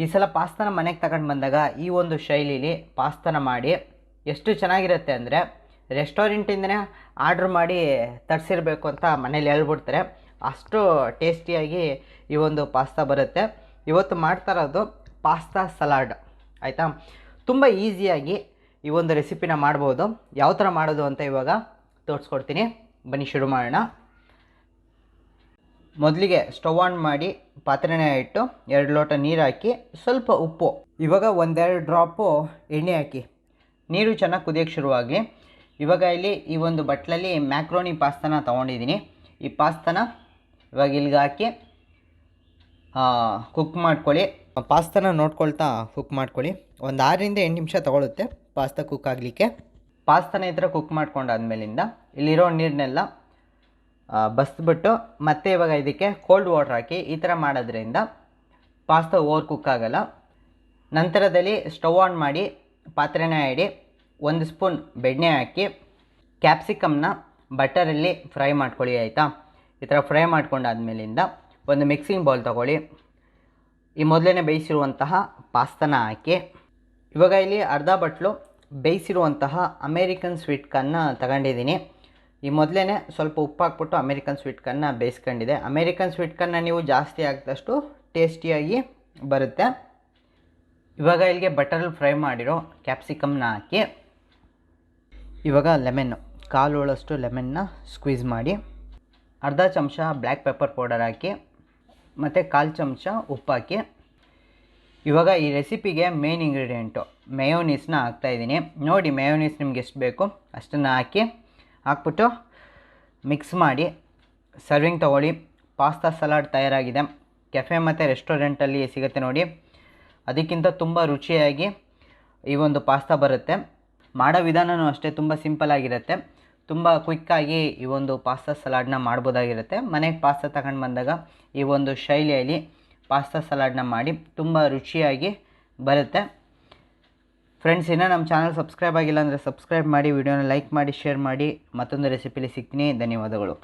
ಈ ಸಲ ಪಾಸ್ತನ ಮನೆಗೆ ತಗೊಂಡು ಬಂದಾಗ ಈ ಒಂದು ಶೈಲಿಲಿ ಪಾಸ್ತನ ಮಾಡಿ ಎಷ್ಟು ಚೆನ್ನಾಗಿರುತ್ತೆ ಅಂದರೆ ರೆಸ್ಟೋರೆಂಟಿಂದನೇ ಆರ್ಡ್ರ್ ಮಾಡಿ ತರಿಸಿರ್ಬೇಕು ಅಂತ ಮನೇಲಿ ಹೇಳ್ಬಿಡ್ತಾರೆ. ಅಷ್ಟು ಟೇಸ್ಟಿಯಾಗಿ ಈ ಒಂದು ಪಾಸ್ತಾ ಬರುತ್ತೆ. ಇವತ್ತು ಮಾಡ್ತಾ ಇರೋದು ಪಾಸ್ತಾ ಸಲಾಡ್. ಆಯಿತಾ? ತುಂಬ ಈಸಿಯಾಗಿ ಈ ಒಂದು ರೆಸಿಪಿನ ಮಾಡ್ಬೋದು. ಯಾವ ಥರ ಮಾಡೋದು ಅಂತ ಇವಾಗ ತೋರಿಸ್ಕೊಡ್ತೀನಿ. ಬನ್ನಿ ಶುರು ಮಾಡೋಣ. ಮೊದಲಿಗೆ ಸ್ಟವ್ ಆನ್ ಮಾಡಿ ಪಾತ್ರೆನ ಇಟ್ಟು ಎರಡು ಲೋಟ ನೀರು ಹಾಕಿ ಸ್ವಲ್ಪ ಉಪ್ಪು, ಇವಾಗ ಒಂದೆರಡು ಡ್ರಾಪು ಎಣ್ಣೆ ಹಾಕಿ. ನೀರು ಚೆನ್ನಾಗಿ ಕುದಿಯೋಕ್ಕೆ ಶುರುವಾಗಲಿ ಇವಾಗ ಇಲ್ಲಿ ಈ ಒಂದು ಬಟ್ಲಲ್ಲಿ ಮ್ಯಾಕ್ರೋನಿ ಪಾಸ್ತಾನ ತೊಗೊಂಡಿದ್ದೀನಿ ಈ ಪಾಸ್ತಾನ ಇವಾಗ ಇಲ್ಲಿಗೆ ಹಾಕಿ ಕುಕ್ ಮಾಡ್ಕೊಳ್ಳಿ. ಪಾಸ್ತಾನ ನೋಡ್ಕೊಳ್ತಾ ಕುಕ್ ಮಾಡ್ಕೊಳ್ಳಿ. ಒಂದು ಆರರಿಂದ ಎಂಟು ನಿಮಿಷ ತೊಗೊಳುತ್ತೆ ಪಾಸ್ತಾ ಕುಕ್ ಆಗಲಿಕ್ಕೆ. ಪಾಸ್ತಾನ ಈ ಥರ ಕುಕ್ ಮಾಡ್ಕೊಂಡಾದ್ಮೇಲಿಂದ ಇಲ್ಲಿರೋ ನೀರನ್ನೆಲ್ಲ ಬಸ್ಬಿಟ್ಟು ಮತ್ತೆ ಇವಾಗ ಇದಕ್ಕೆ ಕೋಲ್ಡ್ ವಾಟರ್ ಹಾಕಿ ಈ ಥರ ಮಾಡೋದ್ರಿಂದ ಪಾಸ್ತಾ ಓವರ್ ಕುಕ್ ಆಗಲ್ಲ. ನಂತರದಲ್ಲಿ ಸ್ಟವ್ ಆನ್ ಮಾಡಿ ಪಾತ್ರೆನ ಇಡಿ, ಒಂದು ಸ್ಪೂನ್ ಬೆಣ್ಣೆ ಹಾಕಿ ಕ್ಯಾಪ್ಸಿಕಮ್ನ ಬಟರಲ್ಲಿ ಫ್ರೈ ಮಾಡ್ಕೊಳ್ಳಿ, ಆಯಿತಾ? ಈ ಥರ ಫ್ರೈ ಮಾಡ್ಕೊಂಡಾದ್ಮೇಲಿಂದ ಒಂದು ಮಿಕ್ಸಿಂಗ್ ಬೌಲ್ ತೊಗೊಳ್ಳಿ. ಈ ಮೊದಲನೇ ಬೇಯಿಸಿರುವಂತಹ ಪಾಸ್ತಾನ ಹಾಕಿ, ಇವಾಗ ಇಲ್ಲಿ ಅರ್ಧ ಬಟ್ಲು ಬೇಯಿಸಿರುವಂತಹ ಅಮೇರಿಕನ್ ಸ್ವೀಟ್ ಕಾರ್ನ ತಗೊಂಡಿದ್ದೀನಿ. ಈ ಮೊದಲೇ ಸ್ವಲ್ಪ ಉಪ್ಪು ಹಾಕ್ಬಿಟ್ಟು ಅಮೇರಿಕನ್ ಸ್ವೀಟ್ ಕನ್ನ ಬೇಯಿಸ್ಕೊಂಡಿದೆ. ಅಮೇರಿಕನ್ ಸ್ವೀಟ್ ಕಾರ್ನ ನೀವು ಜಾಸ್ತಿ ಹಾಕಿದಷ್ಟು ಟೇಸ್ಟಿಯಾಗಿ ಬರುತ್ತೆ. ಇವಾಗ ಇಲ್ಲಿಗೆ ಬಟರಲ್ಲಿ ಫ್ರೈ ಮಾಡಿರೋ ಕ್ಯಾಪ್ಸಿಕಮ್ನ ಹಾಕಿ, ಇವಾಗ ಲೆಮೆನ್ನು, ಕಾಲು ಉಳಷ್ಟು ಲೆಮೆನ್ನ ಸ್ಕ್ವೀಸ್ ಮಾಡಿ, ಅರ್ಧ ಚಮಚ ಬ್ಲ್ಯಾಕ್ ಪೆಪ್ಪರ್ ಪೌಡರ್ ಹಾಕಿ, ಮತ್ತು ಕಾಲು ಚಮಚ ಉಪ್ಪು ಹಾಕಿ. ಇವಾಗ ಈ ರೆಸಿಪಿಗೆ ಮೇನ್ ಇಂಗ್ರೀಡಿಯೆಂಟು, ಮೇಯೋನೀಸ್ನ ಹಾಕ್ತಾಯಿದ್ದೀನಿ ನೋಡಿ, ಮೆಯೋನೀಸ್ ನಿಮ್ಗೆ ಎಷ್ಟು ಬೇಕು ಅಷ್ಟನ್ನು ಹಾಕಿ. ಹಾಕ್ಬಿಟ್ಟು ಮಿಕ್ಸ್ ಮಾಡಿ ಸರ್ವಿಂಗ್ ತೊಗೊಳ್ಳಿ. Pasta salad ತಯಾರಾಗಿದೆ. ಕೆಫೆ ಮತ್ತು ರೆಸ್ಟೋರೆಂಟಲ್ಲಿ ಸಿಗುತ್ತೆ ನೋಡಿ. ಅದಕ್ಕಿಂತ ತುಂಬ ರುಚಿಯಾಗಿ ಈ ಒಂದು ಪಾಸ್ತಾ ಬರುತ್ತೆ. ಮಾಡೋ ವಿಧಾನವೂ ಅಷ್ಟೇ, ತುಂಬ ಸಿಂಪಲ್ ಆಗಿರುತ್ತೆ. ತುಂಬ ಕ್ವಿಕ್ಕಾಗಿ ಈ ಒಂದು ಪಾಸ್ತಾ ಸಲಾಡ್ನ ಮಾಡ್ಬೋದಾಗಿರುತ್ತೆ. ಮನೆಗೆ ಪಾಸ್ತಾ ತಗೊಂಡು ಬಂದಾಗ ಈ ಒಂದು ಶೈಲಿಯಲ್ಲಿ ಪಾಸ್ತಾ ಸಲಾಡ್ನ ಮಾಡಿ ತುಂಬ ರುಚಿಯಾಗಿ ಬರುತ್ತೆ. ಫ್ರೆಂಡ್ಸ್ ಇನ್ನೂ ನಮ್ಮ ಚಾನಲ್ ಸಬ್ಸ್ಕ್ರೈಬ್ ಆಗಿಲ್ಲ ಅಂದರೆ ಸಬ್ಸ್ಕ್ರೈಬ್ ಮಾಡಿ ವಿಡಿಯೋನ ಲೈಕ್ ಮಾಡಿ ಶೇರ್ ಮಾಡಿ, ಮತ್ತೊಂದು ರೆಸಿಪಿಲಿ ಸಿಗ್ತೀನಿ. ಧನ್ಯವಾದಗಳು.